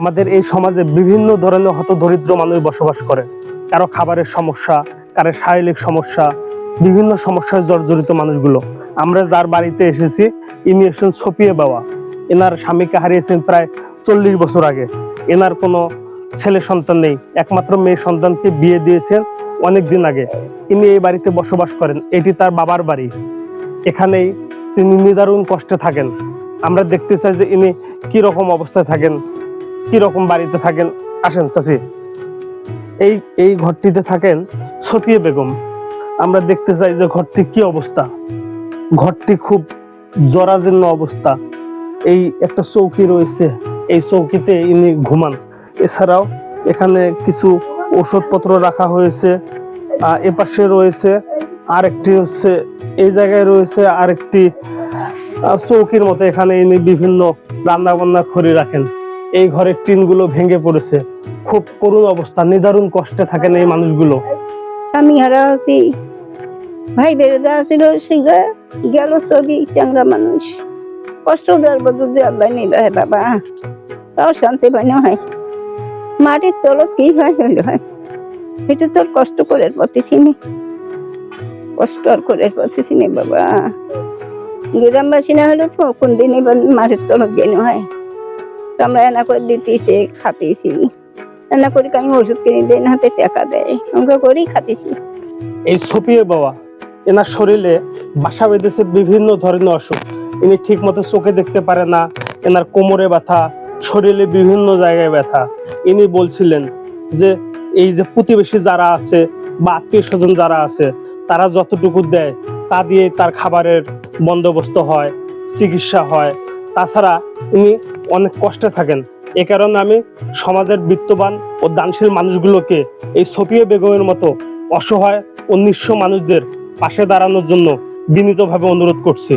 আমাদের এই সমাজে বিভিন্ন ধরনের হত দরিদ্র মানুষ বসবাস করে। কারও খাবারের সমস্যা, কারও শারীরিক সমস্যা, বিভিন্ন সমস্যায় জর্জরিত মানুষগুলো। আমরা যার বাড়িতে এসেছি, ইনি এসেছেন সপিয়ে বাবা। এনার স্বামীকে হারিয়েছেন প্রায় চল্লিশ বছর আগে। এনার কোনো ছেলে সন্তান নেই, একমাত্র মেয়ে সন্তানকে বিয়ে দিয়েছেন অনেক দিন আগে। ইনি এই বাড়িতে বসবাস করেন, এটি তার বাবার বাড়ি। এখানেই তিনি নিদারুণ কষ্টে থাকেন। আমরা দেখতে চাই যে ইনি কি রকম অবস্থায় থাকেন। কি রকম বাড়িতে থাকেন? আসেন, চাচি। এই এই ঘরটিতে থাকেন সফিয়ে বেগম। আমরা দেখতে চাই যে ঘরটি কি অবস্থা। ঘরটি খুব জরাজীর্ণ অবস্থা। এই একটা চৌকি রয়েছে। এই চৌকিতে ইনি ঘুমান। এছাড়াও এখানে কিছু ওষুধপত্র রাখা হয়েছে। এপাশে রয়েছে আরেকটি হচ্ছে, এই জায়গায় রয়েছে আরেকটি চৌকির মতো। এখানে ইনি বিভিন্ন রান্নাবান্না করে রাখেন। এই ঘরের টিনগুলো ভেঙে পড়েছে। খুব করুণ অবস্থা, নিদারুণ কষ্টে থাকেন এই মানুষগুলো। আমি হারা আছি। ভাই বেড়ে দেওয়া ছিল সেটা গেল ছবি, চ্যাংরা মানুষ। কষ্ট দেওয়ার দিয়ে আল্লাহ নিল হয় বাবা, তাও শান্তি পাই না হয় মাটির তলত কি হয় হইল হয় এটা তোর কষ্ট করে পথে চিনি কষ্ট আর করে পথে চিনি বাবা। গ্রামবাসী না হলে তো কোন দিন মাটির তলত যেন হয় তো আমরা এনা করে দিতেছি, খাতেছি। এনা করে কাই ওষুধ কিনে দেয় না হাতে টাকা দেয়। আমাকে করেই খাতেছি। এই সপিয়ে বাবা, এনার শরীরে বাসা বেঁধেছে বিভিন্ন ধরনের অসুখ। ইনি ঠিক মতো চোখে দেখতে পারে না, এনার কোমরে ব্যথা, শরীরে বিভিন্ন জায়গায় ব্যথা। ইনি বলছিলেন যে, এই যে প্রতিবেশী যারা আছে বা আত্মীয় স্বজন যারা আছে, তারা যতটুকু দেয়, তা দিয়ে তার খাবারের বন্দোবস্ত হয়, চিকিৎসা হয়। তাছাড়া ইনি অনেক কষ্টে থাকেন। এ কারণে আমি সমাজের বিত্তবান ও দানশীল মানুষগুলোকে এই সফিয়া বেগমের মতো অসহায় ও নিঃস্ব মানুষদের পাশে দাঁড়ানোর জন্য বিনীতভাবে অনুরোধ করছি।